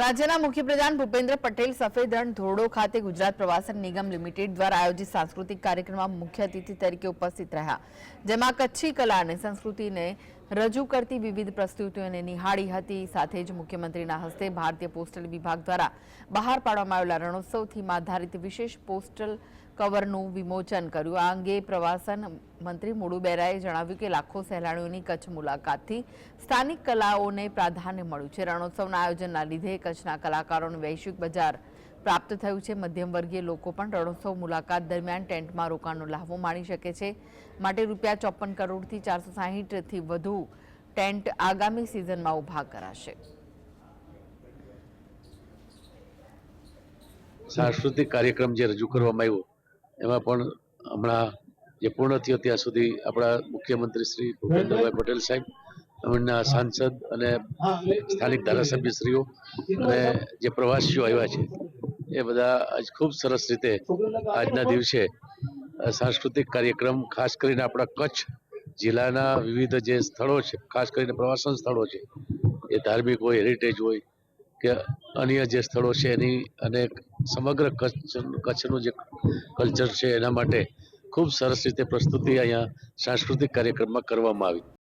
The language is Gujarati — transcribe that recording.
રાજ્યના મુખ્યપ્રધાન ભૂપેન્દ્ર પટેલ સફેદ રણ ધોરડો ખાતે ગુજરાત પ્રવાસન નિગમ લિમિટેડ દ્વારા આયોજિત સાંસ્કૃતિક કાર્યક્રમમાં મુખ્ય અતિથિ તરીકે ઉપસ્થિત રહ્યા. જેમાં કચ્છી કલા અને સંસ્કૃતિને રજૂ કરતી વિવિધ પ્રસ્તુતિઓને નિહાળી હતી. સાથે જ મુખ્યમંત્રીના હસ્તે ભારતીય પોસ્ટલ વિભાગ દ્વારા બહાર પાડવામાં આવેલા રણોત્સવ થીમ આધારિત વિશેષ પોસ્ટલ કવરનું વિમોચન કર્યું. આ અંગે પ્રવાસન મંત્રી મુડુ બેરાએ જણાવ્યું કે લાખો સહેલાણીઓની કચ્છ મુલાકાતથી સ્થાનિક કલાઓને પ્રાધાન્ય મળ્યું છે. રણોત્સવના આયોજનના લીધે કચ્છના કલાકારોનું વૈશ્વિક બજાર પ્રાપ્ત થયું છે. મધ્યમ વર્ગીય લોકો પણ રણોત્સવ મુલાકાત દરમિયાન ટેન્ટમાં રોકાણનો લાભો માણી શકે છે. માટે રૂપિયા ચોપન કરોડથી ચારસો સાહીઠથી વધુ ટેન્ટ આગામી સિઝનમાં ઊભા કરાશે. સાંસ્કૃતિક કાર્યક્રમ જે રજૂ કરવામાં આવ્યો, એમાં પણ હમણાં જે પૂર્ણ થયો ત્યાં સુધી આપણા મુખ્યમંત્રી શ્રી ભૂપેન્દ્રભાઈ પટેલ સાહેબ એમના સાંસદ અને સ્થાનિક ધારાસભ્યશ્રીઓ અને જે પ્રવાસીઓ આવ્યા છે એ બધા આજ ખૂબ સરસ રીતે આજના દિવસે સાંસ્કૃતિક કાર્યક્રમ, ખાસ કરીને આપણા કચ્છ જિલ્લાના વિવિધ જે સ્થળો છે, ખાસ કરીને પ્રવાસન સ્થળો છે, એ ધાર્મિક હોય હેરિટેજ હોય, કે અન્ય જે સ્થળો છે એની અને સમગ્ર કચ્છ, કચ્છનું જે કલ્ચર છે એના માટે ખૂબ સરસ રીતે પ્રસ્તુતિ અહીંયા સાંસ્કૃતિક કાર્યક્રમમાં કરવામાં આવી.